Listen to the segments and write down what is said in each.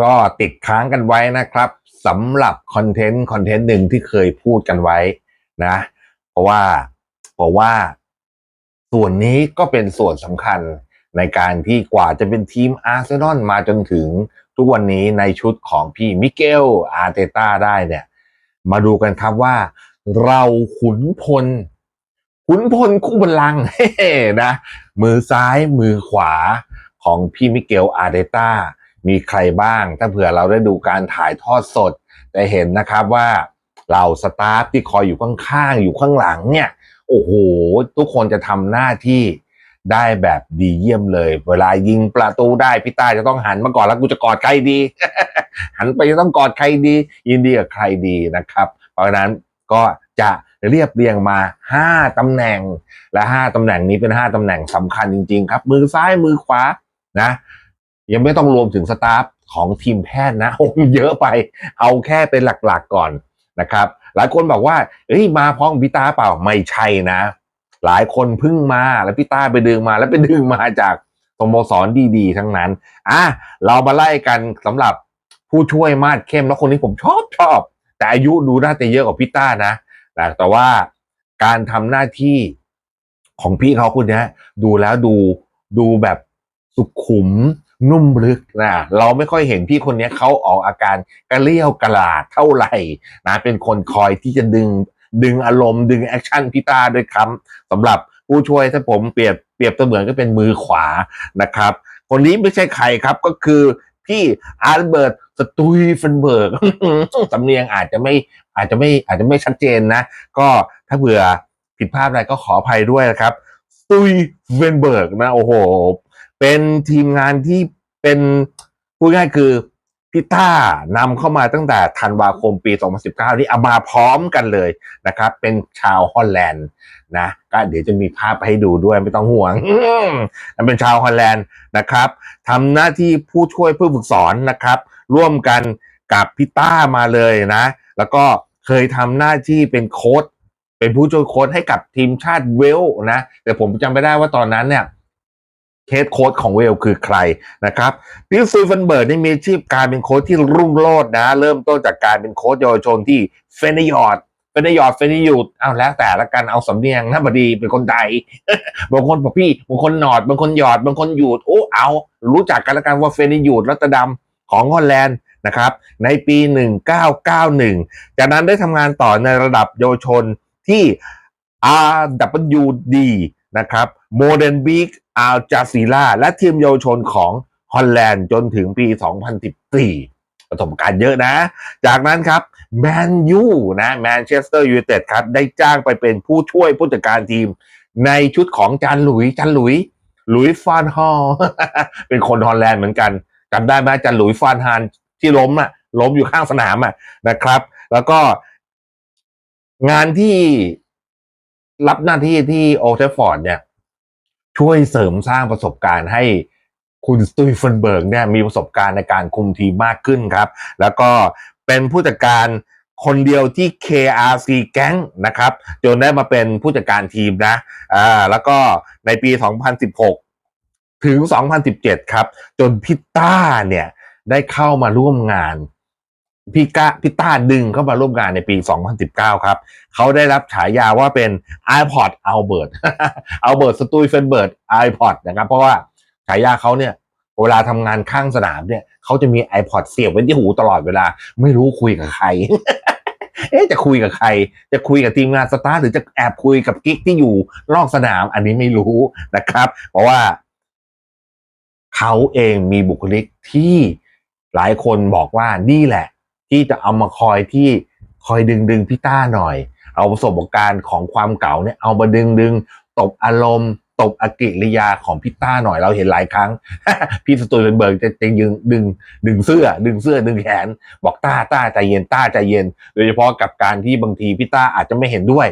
ก็ติดค้างกันไว้นะครับสำหรับคอนเทนต์คอนเทนต์หนึ่งที่เคยพูดกันไว้นะ เพราะว่าเพราะว่า ส่วนนี้ก็เป็นส่วนสำคัญในการที่กว่าจะเป็นทีมอาร์เซนอลมาจนถึงทุกวันนี้ในชุดของพี่มิเกลอาร์เตต้าได้เนี่ย มาดูกันครับว่า เราขุนพล ขุนพลคู่บัลลังนะ มือซ้ายมือขวาของพี่มิเกลอาร์เตต้า มีใครบ้าง ถ้าเผื่อเราได้ดูการถ่ายทอดสดจะเห็นนะครับว่าเราสตาฟที่คอยอยู่ข้างๆอยู่ข้างหลังเนี่ยโอ้โห ทุกคนจะทำหน้าที่ได้แบบดีเยี่ยมเลย เวลายิงประตูได้พี่ต้าจะต้องหันมาก่อนแล้วกูจะกอดใครดี หันไปจะต้องกอดใครดี ยินดีกับใครดีนะครับ เพราะฉะนั้นก็จะเรียบเรียงมา 5ตำแหน่งและ 5ตำแหน่งนี้เป็น 5ตำแหน่งสำคัญจริง ๆ ครับ มือซ้ายมือขวานะ ยังไม่ต้องรวมถึงสตาฟของทีมแพทย์นะโอ้เยอะไป เอาแค่เป็นหลักๆก่อนนะครับ หลายคนบอกว่าเอ้ยมาพร้อมพี่ตาเปล่าไม่ใช่นะ หลายคนเพิ่งมาแล้วพี่ต้าไปดึงมาแล้วไปดึงมาจากสโมสรดีๆ ทั้งนั้นอะเรามาไล่กันสำหรับผู้ช่วยมาดเข้มแล้วคนนี้ผมชอบชอบ แต่อายุดูน่าจะเยอะกว่าพี่ต้านะแต่แต่ว่าการทำหน้าที่ของพี่เขาคุณเนี้ยดูแล้วดูดูแบบสุขุม นุ่มลึกนะเราไม่ค่อยเห็นพี่คนนี้เขาออกอาการกระเลี้ยวกระลาดเท่าไหร่นะเป็นคนคอยที่จะดึงดึงอารมณ์ดึงแอคชั่นพี่ต้าด้วยคำสำหรับผู้ช่วยถ้าผมเปรียบเปรียบเสมือนก็เป็นมือขวานะครับ คนนี้ไม่ใช่ใครครับก็คือพี่อาร์เบิร์ตสตุยเฟนเบิร์กสำเนียงอาจจะไม่อาจจะไม่อาจจะไม่ชัดเจนนะ ก็ถ้าเผื่อผิดพลาดอะไรก็ขออภัยด้วยนะครับสตุยเฟนเบิร์กนะโอ้โห เป็นทีมงานที่เป็นพูดง่ายคือพี่ต้านำเข้ามาตั้งแต่ธันวาคมปี 2019 นี่เอามาพร้อมกันเลยนะครับ เป็นชาวฮอลแลนด์นะก็เดี๋ยวจะมีภาพให้ดูด้วยไม่ต้องห่วงนันเป็นชาวฮอลแลนด์นะครับทำหน้าที่ผู้ช่วยผู้ฝึกสอนนะครับ ร่วมกันกับพี่ต้ามาเลยนะ แล้วก็เคยทำหน้าที่เป็นโค้ชเป็นผู้ช่วยโค้ชให้กับทีมชาติเวลนะ แต่ผมจำไม่ได้ว่าตอนนั้นเนี่ย เคสโค้ชของเวลคือใครนะครับพิลซูฟันเบิร์ดนี่มีอาชีพการเป็นโค้ชที่รุ่งโรจน์นะ เริ่มต้นจากการเป็นโค้ชเยาวชนที่เฟนยอร์ดเฟนยอร์ดเฟนยูดเอาแล้วแต่ละกันเอาสำเนียงน้าบดีเป็นคนไทยบางคนบอกพี่บางคนหนอดบางคนหยอดบางคนหยูดโอ้เอารู้จักกันล้วกันว่าเฟนยูดรัตดำของฮอลแลนด์นะครับในปี 1991 จากนั้นได้ทำงานต่อในระดับเยาวชนที่ RWD นะครับโมเดนบีก Modern Beak Al Jazeera และทีมเยาวชนของฮอลแลนด์จนถึงปี 2014 ประสบการณ์เยอะนะ จากนั้นครับแมนยูนะแมนเชสเตอร์ยูไนเต็ดครับ ได้จ้างไปเป็นผู้ช่วยผู้จัดการทีม ในชุดของจานหลุยจานหลุย หลุยฟานฮอลเป็นคนฮอลแลนด์เหมือนกันจำได้ไหมจานหลุยฟานฮานที่ล้มอะล้มอยู่ข้างสนามอะนะครับ แล้วก็งานที่รับหน้าที่ที่โอเทฟฟอร์ดเนี่ย ช่วยเสริมสร้างประสบการณ์ให้คุณสตูเฟนเบิร์กเนี่ยมีประสบการณ์ในการคุมทีมมากขึ้นครับ แล้วก็เป็นผู้จัดการคนเดียวที่ KRC แก๊งนะครับจนได้มาเป็นผู้จัดการทีมนะอ่าแล้วก็ในปี 2016 ถึง 2017 ครับ จนพิต้าเนี่ยได้เข้ามาร่วมงาน พี่กาพี่ต้าดึงเข้ามาร่วมงานในปี 2019 ครับ เขาได้รับฉายาว่าเป็น iPod Albert Albert s t u i f e n b e r g iPod นะครับ เพราะว่าฉายาเขาเนี่ยเวลาทำงานข้างสนามเนี่ยเขาจะมี iPod เสียบไว้ที่หูตลอดเวลา ไม่รู้คุยกับใคร เอ๊จะคุยกับใคร จะคุยกับทีมงานสตาร์หรือจะแอบคุยกับกิ๊กที่อยู่นอกสนามอันนี้ไม่รู้นะครับ เพราะว่าเขาเองมีบุคลิกที่หลายคนบอกว่านี่แหละ ที่จะเอามาคอยที่คอยดึงดึงพี่ต้าหน่อย เอาประสบการณ์ของความเก่าเนี่ยเอามาดึงดึงตบอารมณ์ตบอากิริยาของพี่ต้าหน่อยเราเห็นหลายครั้ง พี่สตูนเบิร์กจะจะยึงดึงดึงเสื้อ ดึงเสื้อดึงแขน บอกต้าต้าใจเย็นต้าใจเย็น โดยเฉพาะกับการที่บางทีพี่ต้าอาจจะไม่เห็นด้วย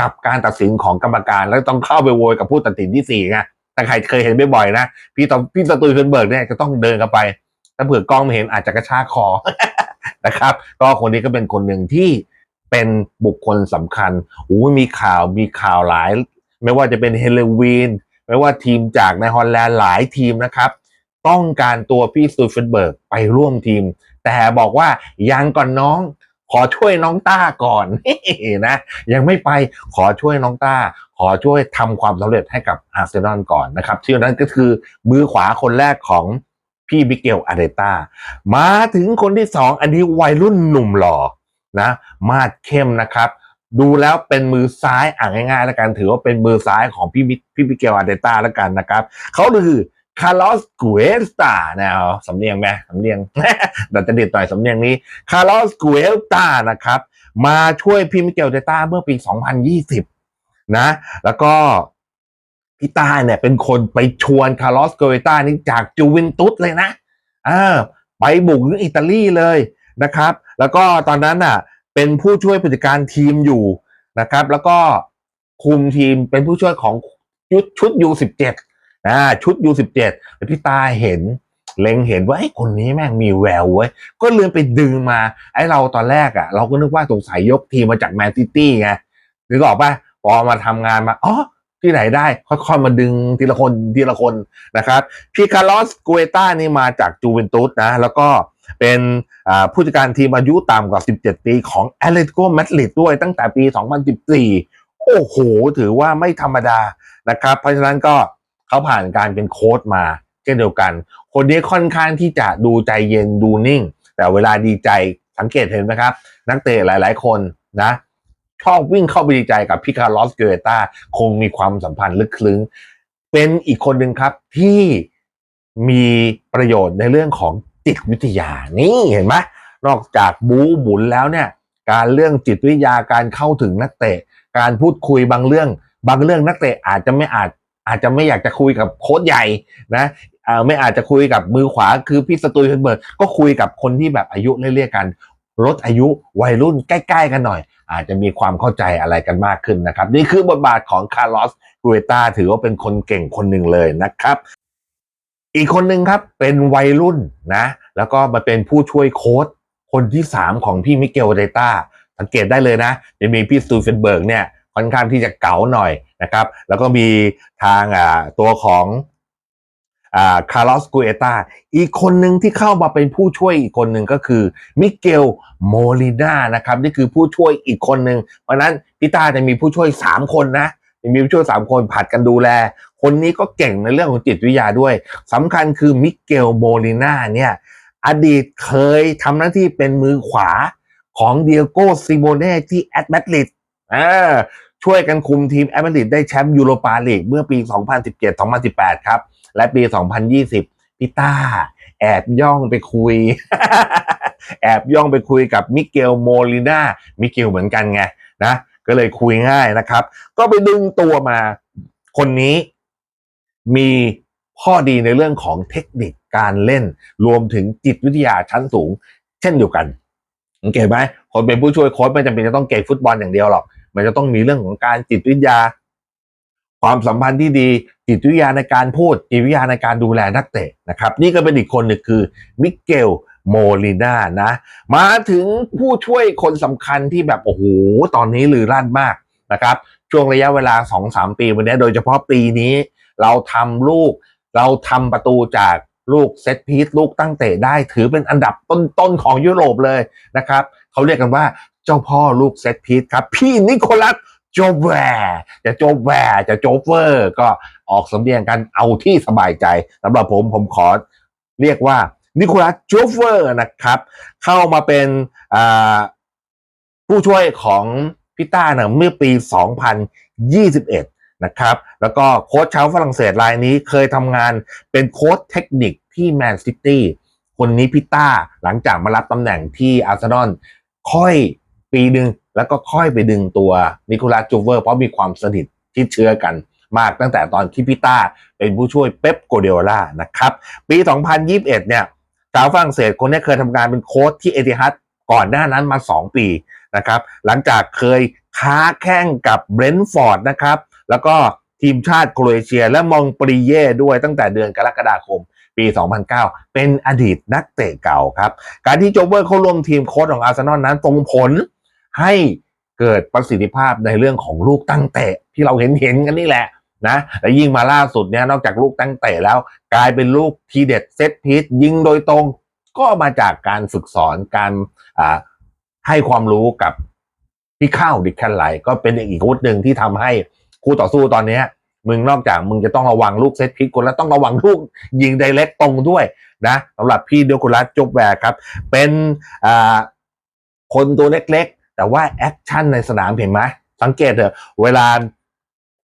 กับการตัดสินของกรรมการแล้วต้องเข้าไปโวยกับผู้ตัดสินที่สี่ไงแต่ใครเคยเห็นบ่อยๆนะพี่ตอพี่สตูนเบิร์กเนี่ยจะต้องเดินกันไปถ้าเผื่อกล้องไม่เห็นอาจจะกระชากคอ นะครับ ก็คนนี้ก็เป็นคนหนึ่งที่เป็นบุคคลสำคัญโอ้มีข่าวมีข่าวหลาย ไม่ว่าจะเป็นเฮเลวีนไม่ว่าทีมจากในฮอลแลนด์หลายทีมนะครับ ต้องการตัวพี่สตูเฟนเบิร์กไปร่วมทีม แต่บอกว่ายังก่อนน้องขอช่วยน้องต้าก่อนนะ ยังไม่ไปขอช่วยน้องต้า ขอช่วยทำความสำเร็จให้กับอาร์เซนอลก่อนนะครับที่นั้นก็คือมือขวาคนแรกของ พี่บิเกลอาเดต้ามาถึงคนที่สองอันนี้วัยรุ่นหนุ่มหล่อนะมาดเข้มนะครับ ดูแล้วเป็นมือซ้ายอ่านง่ายๆแล้วกันถือว่าเป็นมือซ้ายของพี่มิพี่บิเกลอาเดต้าแล้วกันนะครับเขาคือคาร์ลอสกูเอสตานะสำเนียงไหมสำเนียงดัดจริตหน่อยสำเนียงนี้คาร์ลอสกูเอสตานะครับ มาช่วยพี่มิเกลเดต้าเมื่อปี 2020 นะ แล้วก็ พี่ต้าเนี่ยเป็นคนไปชวนคาร์ลอสโกเวต้านี่จากจูเวนตุสเลยนะอ่าไปบุกถึงอิตาลีเลยนะครับ แล้วก็ตอนนั้นน่ะเป็นผู้ช่วยผู้จัดการทีมอยู่นะครับ แล้วก็คุมทีมเป็นผู้ช่วยของชุดชุดยูสิบเจ็ดอ่าชุดยูสิบเจ็ดพี่ตาเห็นเล็งเห็นว่าไอ้คนนี้แม่งมีแววเว้ย ก็เลยไปดึงมาไอ้เราตอนแรกอะ เราก็นึกว่าสงสัยยกทีมมาจากแมนซิตี้ไงนึกออกป่ะพอมาทำงานมาอ๋อ ที่ไหนได้ค่อยๆมาดึงทีละคนทีละคนนะครับพี่คาร์ลอสกูเอต้านี่มาจากจูเวนตุสนะแล้วก็เป็นผู้จัดการทีมอายุต่ำกว่า 17 ปีของแอตเลติโกมาดริดด้วยตั้งแต่ปี 2014 โอ้โห ถือว่าไม่ธรรมดานะครับ เพราะฉะนั้นก็เขาผ่านการเป็นโค้ชมา เช่นเดียวกัน คนนี้ค่อนข้างที่จะดูใจเย็นดูนิ่ง แต่เวลาดีใจสังเกตเห็นไหมครับ นักเตะหลาย ๆ คนนะ ชอบวิ่งเข้าไปดีใจกับพี่คาร์ลอสเกเรต้าคงมีความสัมพันธ์ลึกซึ้งเป็นอีกคนหนึ่งครับที่มีประโยชน์ในเรื่องของจิตวิทยานี่เห็นไหมนอกจากบูหมุนแล้วเนี่ย การเรื่องจิตวิทยาการเข้าถึงนักเตะ การพูดคุยบางเรื่อง บางเรื่องนักเตะอาจจะไม่อาจอาจจะไม่อยากจะคุยกับโค้ชใหญ่นะเออไม่อาจจะคุยกับมือขวาคือพี่สตูดิเบิร์ดก็คุยกับคนที่แบบอายุเรียๆกัน ลดอายุวัยรุ่นใกล้ ๆ กันหน่อย อาจจะมีความเข้าใจอะไรกันมากขึ้นนะครับ นี่คือบทบาทของคาร์ลอสกูเอตาถือว่าเป็นคนเก่งคนหนึ่งเลยนะครับ อีกคนหนึ่งครับเป็นวัยรุ่นนะ แล้วก็มาเป็นผู้ช่วยโค้ชคนที่สามของพี่มิเกลเดต้าสังเกตได้เลยนะจะมีพี่สตูเฟนเบิร์กเนี่ยค่อนข้างที่จะเก๋าหน่อยนะครับ แล้วก็มีทางอ่าตัวของ คาร์ลอสกูเอตาอีกคนหนึ่งที่เข้ามาเป็นผู้ช่วยอีกคนหนึ่งก็คือมิเกลโมลิน่านะครับนี่คือผู้ช่วยอีกคนหนึ่งเพราะนั้นพี่ต้าจะมีผู้ช่วยสามคนนะจะมีผู้ช่วยสามคนผัดกันดูแล คนนี้ก็เก่งในเรื่องของจิตวิทยาด้วยสำคัญคือมิเกลโมลิน่าเนี่ยอดีตเคยทำหน้าที่เป็นมือขวาของเดียโกซิโมเน่ที่แอตมาดริดอ่าช่วยกันคุมทีมแอตมาดริดได้แชมป์ยูโรปาลีกเมื่อปี 2017-2018 ครับ และปี 2020พี่ต้า แอบย่องไปคุย แอบย่องไปคุยกับมิเกลโมลิน่ามิเกลเหมือนกันไงนะก็เลยคุยง่ายนะครับ ก็ไปดึงตัวมาคนนี้มีข้อดีในเรื่องของเทคนิคการเล่น รวมถึงจิตวิทยาชั้นสูง เช่นเดียวกันสังเกตไหมคนเป็นผู้ช่วยโค้ชไม่จำเป็นจะต้องเก่งฟุตบอลอย่างเดียวหรอก มันจะต้องมีเรื่องของการจิตวิทยา ความสัมพันธ์ที่ดีจิตวิทยาในการพูดจิตวิทยาในการดูแลนักเตะนะครับ นี่ก็เป็นอีกคนหนึ่งคือมิเกลโมลิน่านะ มาถึงผู้ช่วยคนสำคัญที่แบบโอ้โหตอนนี้ลือลั่นมากนะครับ ช่วงระยะเวลา 2-3 ปีวันนี้โดยเฉพาะปีนี้ เราทำลูก เราทำประตูจากลูกเซตพีซลูกตั้งเตะได้ถือเป็นอันดับต้นๆของยุโรปเลยนะครับ เขาเรียกกันว่าเจ้าพ่อลูกเซตพีซครับ พี่นิโคลัส โจแวร์จะโจแวร์จะโจเวอร์ก็ออกสำเนียงกันเอาที่สบายใจสำหรับผมผมขอเรียกว่านิโคลัสโจเวอร์นะครับ เข้ามาเป็นผู้ช่วยของพี่ต้าเนี่ยเมื่อปี 2021 นะครับ แล้วก็โค้ชชาวฝรั่งเศสรายนี้เคยทำงานเป็นโค้ชเทคนิคที่แมนซิตี้คนนี้พี่ต้าหลังจากมารับตำแหน่งที่อาร์เซนอลค่อย ปีหนึ่งแล้วก็ค่อยไปดึงตัวนิโคลัสจูเวอร์เพราะมีความสนิทที่เชื้อกันมากตั้งแต่ตอนที่พี่ต้าเป็นผู้ช่วยเป๊ปโกเดโอล่านะครับ ปี 2021 เนี่ยชาวฝรั่งเศสคนนี้เคยทำงานเป็นโค้ชที่เอติฮัดก่อนหน้านั้นมา 2 ปีนะครับ หลังจากเคยค้าแข่งกับเบรนท์ฟอร์ดนะครับ แล้วก็ทีมชาติโครเอเชียและมองปรีเย่ด้วยตั้งแต่เดือนกรกฎาคมปี 2009 เป็นอดีตนักเตะเก่าครับ การที่โจเวอร์เข้าร่วมทีมโค้ชของอาร์เซนอลนั้นส่งผล ให้เกิดประสิทธิภาพในเรื่องของลูกตั้งเตะที่เราเห็นเห็นๆกันนี่แหละนะและยิ่งมาล่าสุดเนี่ยนอกจากลูกตั้งเตะแล้ว กลายเป็นลูกทีเด็ดเซตพีทยิงโดยตรง ก็มาจากการฝึกสอนการให้ความรู้กับพี่ข้าวดิแคนไหลก็เป็นอีกวุธหนึ่งที่ทำให้คู่ต่อสู้ตอนเนี้ยมึงนอกจากมึงจะต้องระวังลูกเซตพิกคนแล้วต้องระวังลูกยิงไดเรกตรงด้วยนะสำหรับพี่เดียวกุลัสจบแวร์ครับ เป็นคนตัวเล็ก แต่ว่าแอคชั่นในสนามเห็นไหมสังเกตเถอะเวลา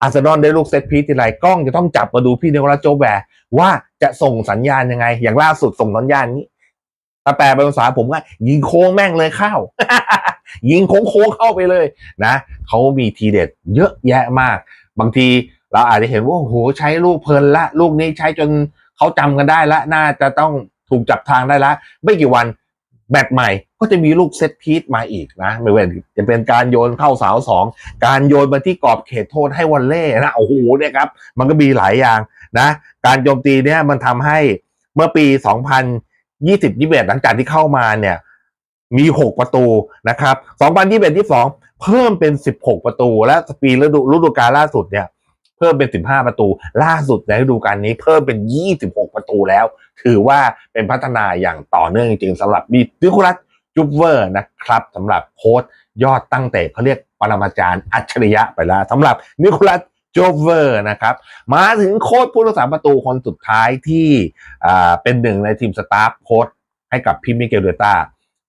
อาร์เซนอลได้ลูกเซตพีทีไรกล้องจะต้องจับมาดูพี่เดียวลัสจแวร์ว่าจะส่งสัญญาณยังไง อย่างล่าสุดส่งสัญญาณนี้ถ้าแปลเป็นภาษาผมก็ยิงโค้งแม่งเลยเข้า ยิงโค้งโค้งเข้าไปเลยนะเขามีทีเด็ดเยอะแยะมาก บางทีเราอาจจะเห็นว่าโอ้โหใช้ลูกเพลินละ ลูกนี้ใช้จนเขาจำกันได้ละ น่าจะต้องถูกจับทางได้ละ ไม่กี่วัน แบตใหม่ก็จะมีลูกเซตพีทมาอีกนะไม่เว้นจะเป็นการโยนเข้าเสาสองการโยนมาที่กรอบเขตโทษให้วอลเล่นะโอ้โหเนี่ยครับ มันก็มีหลายอย่างนะ การโจมตีเนี่ยมันทำให้เมื่อปี 2020 21หลังจากที่เข้ามาเนี่ย มี 6 ประตูนะครับ 2021 22 เพิ่มเป็น 16 ประตู และปีฤดูฤดูกาลล่าสุดเนี่ย เพิ่มเป็น 15 ประตู ล่าสุดในฤดูกาลนี้เพิ่มเป็น 26 ตูแล้ว ถือว่าเป็นพัฒนาอย่างต่อเนื่องจริงๆสำหรับบีนิโคลัสจูเวอร์นะครับสำหรับโค้ชยอดตั้งเตะเขาเรียกปรมาจารย์อัจฉริยะไปแล้วสำหรับนิโคลัสจูเวอร์นะครับ มาถึงโค้ชผู้รักษาประตูคนสุดท้ายที่เป็นหนึ่งในทีมสตาฟโค้ชให้กับพิมิเกลเดต้า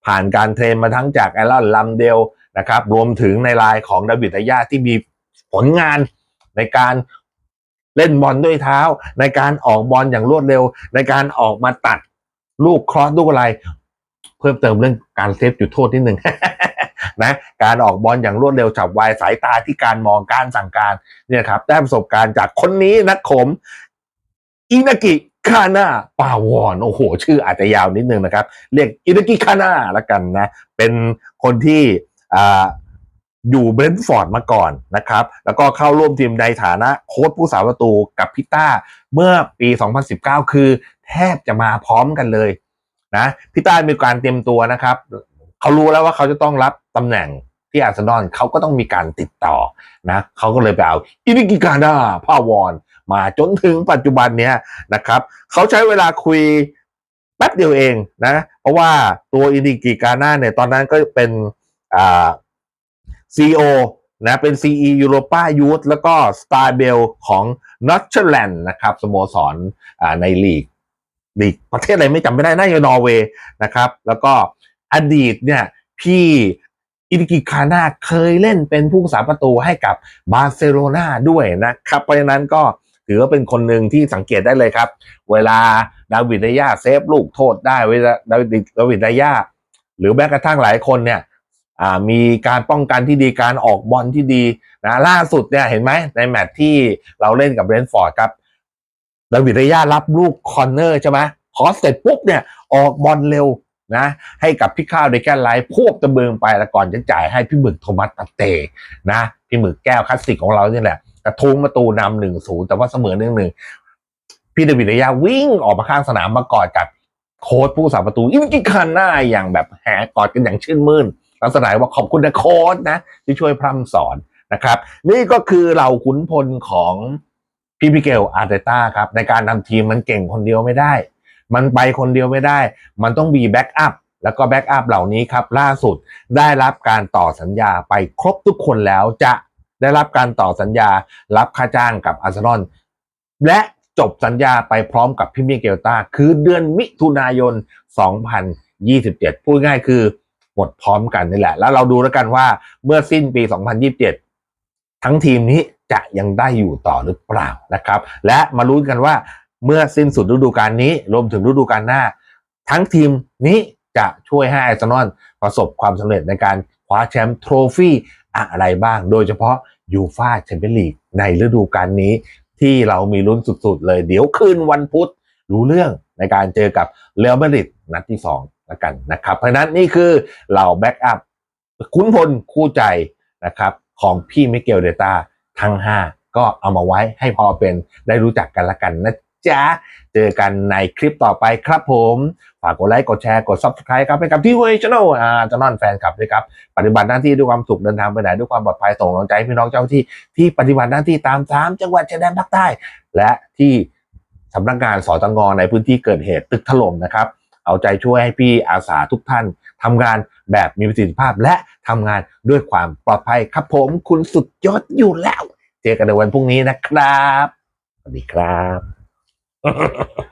ผ่านการเทรนมาทั้งจากแอลลอนลัมเดลนะครับ รวมถึงในลายของดาวิดายาที่มีผลงานในการ เล่นบอลด้วยเท้า ในการออกบอลอย่างรวดเร็ว ในการออกมาตัดลูกครอสลูกอะไร เพิ่มเติมเรื่องการเซฟจุดโทษนิดหนึ่งนะการออกบอลอย่างรวดเร็วฉับไวสายตาที่การมองการสั่งการเนี่ยครับได้ประสบการณ์จากคนนี้นักขมอินากิคาน่าปาวอนโอ้โห ชื่ออาจจะยาวนิดนึงนะครับ เรียกอินากิคาน่าละกันนะ เป็นคนที่อ่า อยู่เบรนท์ฟอร์ดมาก่อนนะครับ แล้วก็เข้าร่วมทีมในฐานะโค้ชผู้สาประตูกับพิต้า เมื่อปี 2019 คือแทบจะมาพร้อมกันเลยนะพิต้ามีการเตรียมตัวนะครับ เขารู้แล้วว่าเขาจะต้องรับตำแหน่งที่อาร์เซนอลเขาก็ต้องมีการติดต่อนะเขาก็เลยไปเอาอินิกิกาน่าพาวอนมาจนถึงปัจจุบันเนี้ยนะครับ เขาใช้เวลาคุยแป๊บเดียวเองนะ เพราะว่าตัวอินิกิกาน่าเนี่ยตอนนั้นก็เป็นอ่า ซีโอนะเป็น CE Europa Youth แล้วก็ Star Bell ของ n o r t h e r l a n d นะครับสโมสรในลีกลีกประเทศอะไรไม่จำไม่ได้น่าจะนอร์เวย์นะครับ แล้วก็อดีตเนี่ยพี่อินดิกิคาน่าเคยเล่นเป็นผู้รักษาประตูให้กับบาร์เซโลนาด้วยนะครับ เพราะฉะนั้นก็ถือว่าเป็นคนหนึ่งที่สังเกตได้เลยครับ เวลาดาวิดไดยาเซฟลูกโทษได้เวลาดาวิดดาวิดไดยาหรือแม้กระทั่งหลายคนเนี่ย มีการป้องกันที่ดีการออกบอลที่ดีนะล่าสุดเนี่ยเห็นไหมในแมตช์ที่เราเล่นกับเบรนท์ฟอร์ดครับดาวิดไดยารับลูกคอร์เนอร์ใช่ไหมขอเสร็จปุ๊บเนี่ยออกบอลเร็วนะให้กับพี่ข้าวเดแกนไลท์พวบตะเบิงไปแล้วก่อนจะจ่ายให้พี่หมึกโทมัสตัเตนะพี่หมึกแก้วคลาสสิกของเราเนี่ยแหละกระทุ้งประตูนำหนึ่งศูนย์แต่ว่าเสมอหนึ่งหนึ่งพี่เดวิดระยะวิ่งออกมาข้างสนามมากอดกับโค้ชผู้สาประตูอินกิคาน่าอย่างแบบแหกอดกันอย่างชื่นมื่น ลักษณะว่าขอบคุณนะโค้ชนะ ที่ช่วยพร่ำสอนนะครับ นี่ก็คือเหล่าขุนพลของพี่มิเกลอาร์เตต้าครับ ในการทำทีมมันเก่งคนเดียวไม่ได้ มันไปคนเดียวไม่ได้ มันต้องมีแบ็กอัพแล้วก็แบ็กอัพเหล่านี้ครับ ล่าสุดได้รับการต่อสัญญาไปครบทุกคนแล้วจะได้รับการต่อสัญญารับค่าจ้างกับอาร์เซนอลและจบสัญญาไปพร้อมกับพี่มิเกลตาคือเดือนมิถุนายน 2027 พูดง่ายคือ มดพร้อมกันนี่แหละ แล้วเราดูแล้วกันว่าเมื่อสิ้นปี 2027 ทั้งทีมนี้จะยังได้อยู่ต่อหรือเปล่านะครับ และมาลุ้นกันว่าเมื่อสิ้นสุดฤดูกาลนี้รวมถึงฤดูกาลหน้า ทั้งทีมนี้จะช่วยให้อาร์เซนอลประสบความสำเร็จในการคว้าแชมป์โทรฟี่อะไรบ้าง โดยเฉพาะยูฟาแชมเปี้ยนลีกในฤดูกาลนี้ ที่เรามีลุ้นสุดๆเลย เดี๋ยวคืนวันพุธรู้เรื่องในการเจอกับเรอัลมาดริดนัดที่ 2 ล้วกันนะครับ เพราะนั้นนี่คือเหล่าแบ็กอัพคุ้นพลคู่ใจนะครับของพี่มิเกลเดต้าทั้ง 5 ก็เอามาไว้ให้พอเป็นได้รู้จักกันละกันนะจ๊ะ เจอกันในคลิปต่อไปครับผม ฝากกดไลค์ กดแชร์ กด subscribe ครับให้กับที่เวชโนอ่าจะนอนแฟนคลับด้วยครับ ปฏิบัติหน้าที่ด้วยความสุขเดินทางไปไหนด้วยความปลอดภัยส่งกำลังใจพี่น้องเจ้าหน้าที่ที่ปฏิบัติหน้าที่ตามสามจังหวัดชายแดนภาคใต้ และที่สำนักงานสตงในพื้นที่เกิดเหตุตึกถล่มนะครับ เอาใจช่วยให้พี่อาสาทุกท่านทำงานแบบมีประสิทธิภาพและทำงานด้วยความปลอดภัยครับผมคุณสุดยอดอยู่แล้ว เจอกันในวันพรุ่งนี้นะครับ สวัสดีครับ